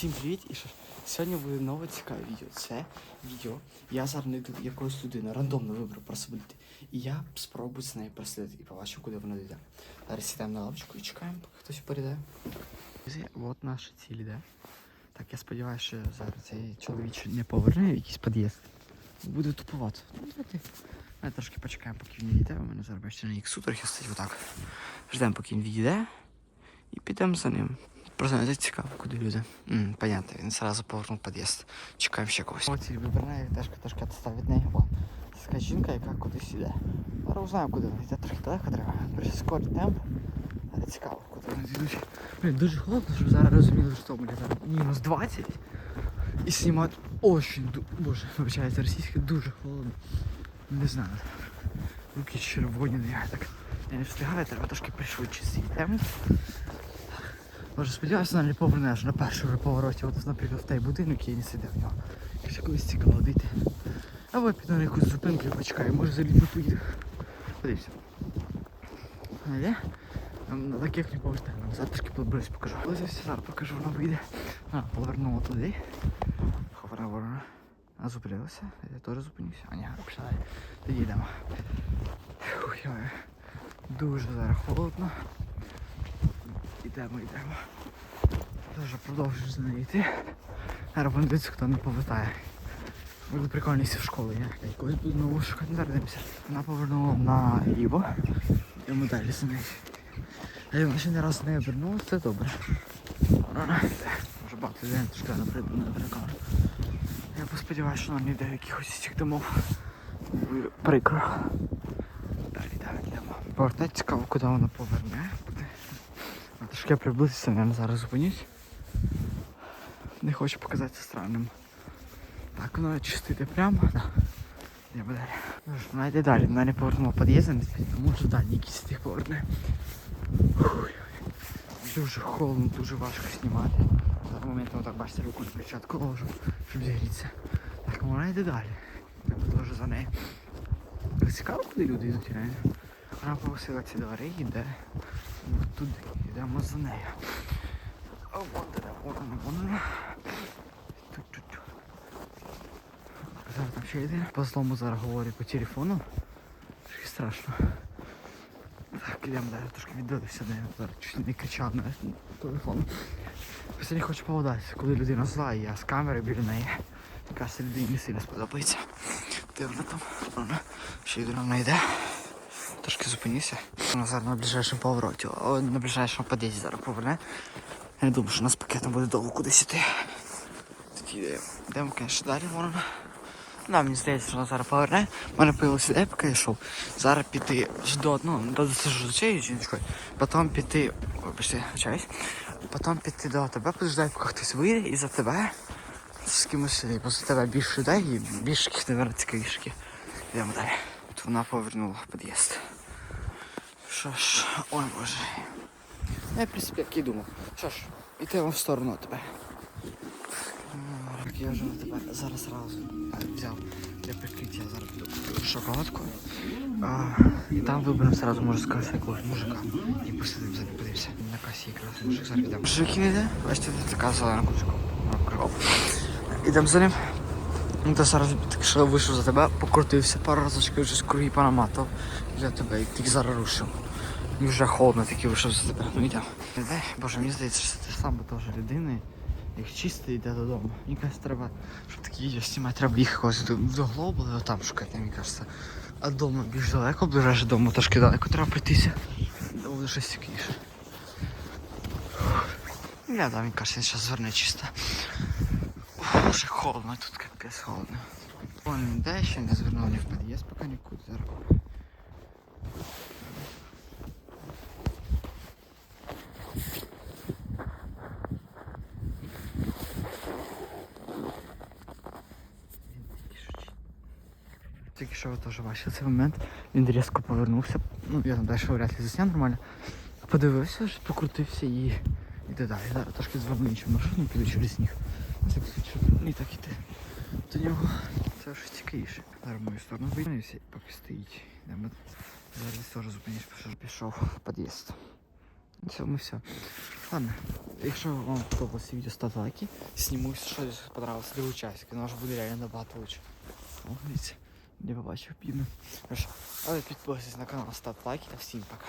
Всім привіт! І що сьогодні буде нове цікаве відео. Це відео. Я зараз знайду якоїсь людини, рандомно виберу просводити. І я спробую з нею прослідити і побачу, куди вона йде. Зараз сідаємо на лавочку і чекаємо, поки хтось перейде. Друзі, От наша ціль іде. Так, я сподіваюся, що зараз цей чоловіч не поверне в якийсь під'їзд. Буде туповато. Ну, давайте. Ми трошки почекаємо, поки він відійде. У мене зараз бачите, на іксу трохи стоїть отак. Ждемо, поки він відійде. І підемо за ним. Просто не цікаво, куди люди. М, понятно, він зразу повернув під'їзд. Чекаємо ще когось. Оці вибирає теж трошки відстав від неї. О, така жінка, яка кудись іде. Зараз узнаємо, куди вона йде. Трохи далеко треба. Прискорить темп. Але цікаво, куди вони йдуть. Блін, дуже холодно, щоб зараз розуміли, що там зараз мінус 20. І знімати очень, боже, вибачається російське, дуже холодно. Не знаю. Руки червоні, ну, я так я не встигаю, треба трошки пришвидшити свій темп. Може, сподіваюся, вона не поверне аж на першому повороті, от, наприклад, в той будинок, який не сидив в нього. Якщо колись цікаво дійти. Або піду на якусь зупинку і почекаю, може залізу поїду. Подивіться. Йде? Нам на таких не повертаємо. Зараз трошки поблизь покажу. Ось ось зараз покажу, вона вийде. А, повернула туди. Ховара ворона. А зупинилася. Я теж зупинився. А ні, пішла. Тоді йдемо. Дуже зараз холодно. Йдемо, йдемо. Дуже продовжуєш за нею йти. Дивитися, хто не повертає. Буде прикольно, якщо в школу. Я якось буду нову шукати, дивимося. Вона повернула наліво. Йдемо далі за нею. А я ще не раз не обернула, це добре. Може багато людей трошки на перекар. Я посподіваюся, що вона не йде якихось цих домов. Прикро. Далі, далі йдемо. Повертати цікаво, куди вона поверне. Трошки я зараз зупинюсь. Не хочу показатися странним. Так, воно чисто йде прямо. Да. Йдемо далі. Ну ж, Вона далі, вона не повернула під'їзд, може далі якийсь з тих поверне. Дуже холодно, дуже важко знімати. За момент отак бачите, руку на перчатку ложу, щоб зігрітися. Так, вона йде далі. Я продовжу за нею. Цікаво, куди люди йдуть реально. Вона попросила ці двері і йде от туди. Йдемо за нею. Зараз там ще йде. По злому зараз говорю по телефону. Трохи страшно. Так, ідемо далі, трошки віддалився, де зараз чуть не кричав на телефон. Просто не хочу поводатися, коли людина зла, і я з камери біля неї. Така людині не сильно сподобається. Де вона там? Ще й до йде. Трошки зупинився. Вона зараз на ближайшому повороті, а на ближайшому під'їзді зараз поверне. Я не думаю, що нас пакетом буде довго кудись іти. Тоді йдемо, звісно, далі ворона. Да, мені здається, що вона зараз поверне. У мене появилася ідея, поки я йшов. Зараз піти до, ну, до цією жіночкою, потім піти, вибачте, вчаюсь, потім піти до тебе, подождати, поки хтось вийде і за тебе з кимось, і поза тебе більше людей і більше мабуть, цікавішки. Йдемо далі. От вона повернула під'їзд. Що ж, ой боже. Я, в принципі, як і думав. Що ж, йдемо в сторону тебе. Я вже тебе зараз разу е, взяв для прикриття зараз шоколадку. А, і там виберемо сразу, може сказати, якогось мужика. І посидимо за ним, подивимося. На касі якраз мужик зараз йдемо. Мужик не йде, бачите, тут така зелена кучка. Ідемо за ним. Ну, то зараз що вийшов за тебе, покрутився пару разочків, вже з круги понаматав для тебе і тільки зараз рушив. І вже холодно таки вийшов йдемо. Іде, боже, мені здається, що ти сам теж людина, як чисто йде додому. Мені кажется, треба, щоб такі відео знімати, треба їх когось до, до глобали, а там шукати, мені кажется. А дома більш далеко, ближайше дому трошки далеко треба пройтися. Буде щось цікавіше. Я да, мені кажется, він зараз зверне чисто. Вже холодно, тут капець холодно. Вон він ще не звернув ні в під'їзд, поки нікуди зараз. Тільки що ви теж бачили цей момент. Він різко повернувся. Ну, я там далі вряд ли засняв нормально. Подивився, ж, покрутився і йде далі. Зараз трошки зверну іншу машину, піду через сніг. Щоб не так іти. До нього це вже цікавіше. Зараз в мою сторону вийнувся і поки стоїть. Зараз теж зупинюсь, пішов- в під'їзд. Цьому все. Ладно, якщо вам сподобалося відео, ставте лайки. Зніму щось понравилось другу часть, воно вже буде реально набагато лучше. Дивіться, не побачив бідно. Але підписуйтесь на канал, ставте лайки та всім пока.